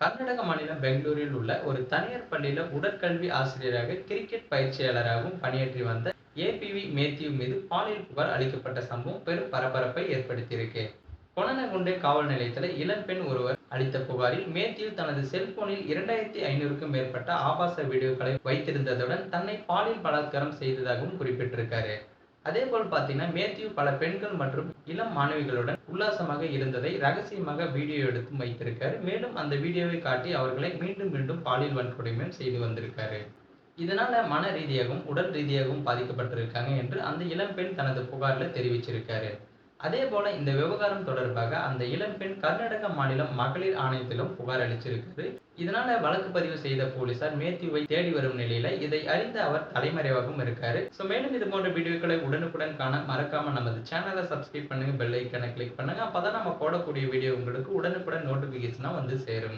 கர்நாடக மாநிலம் பெங்களூரில் உள்ள ஒரு தனியார் பள்ளியில உடற்கல்வி ஆசிரியராக கிரிக்கெட் பயிற்சியாளராகவும் பணியாற்றி வந்த ஏபிவி மேத்யூ மீது பாலியல் புகார் அளிக்கப்பட்ட சம்பவம் பெரும் பரபரப்பை ஏற்படுத்தியிருக்கு. கொணனகுண்டே காவல் நிலையத்தில் இளம்பெண் ஒருவர் அளித்த புகாரில் மேத்யூ தனது செல்போனில் இரண்டாயிரத்தி ஐநூறுக்கும் மேற்பட்ட ஆபாச வீடியோக்களை வைத்திருந்ததுடன் தன்னை பாலியல் பலாத்காரம் செய்ததாகவும் குறிப்பிட்டிருக்காரு. அதே போல் பார்த்தீங்கன்னா மேத்யூ பல பெண்கள் மற்றும் இளம் மாணவிகளுடன் உல்லாசமாக இருந்ததை ரகசியமாக வீடியோ எடுத்து வைத்திருக்காரு. மேலும் அந்த வீடியோவை காட்டி அவர்களை மீண்டும் மீண்டும் பாலியல் வன்கொடுமையும் செய்து வந்திருக்காரு. இதனால மன ரீதியாகவும் உடல் ரீதியாகவும் பாதிக்கப்பட்டிருக்காங்க என்று அந்த இளம்பெண் தனது புகாரில் தெரிவிச்சிருக்காரு. அதே போல இந்த விவகாரம் தொடர்பாக அந்த இளம்பெண் கர்நாடக மாநிலம் மகளிர் ஆணையத்திலும் புகார் அளிச்சிருக்கிறது. இதனால வழக்கு பதிவு செய்த போலீசார் மேத்யூவை தேடி வரும் நிலையில இதை அறிந்த அவர் தலைமறைவாகவும் இருக்காரு. ஸோ மேலும் இது போன்ற வீடியோக்களை உடனுக்குடன் காண மறக்காம நமது சேனலை சப்ஸ்கிரைப் பண்ணுங்க பெல் ஐக்கனை கிளிக் பண்ணுங்க. அப்பதான் நம்ம போடக்கூடிய வீடியோ உங்களுக்கு உடனுக்குடன் நோட்டிபிகேஷனா வந்து சேரும்.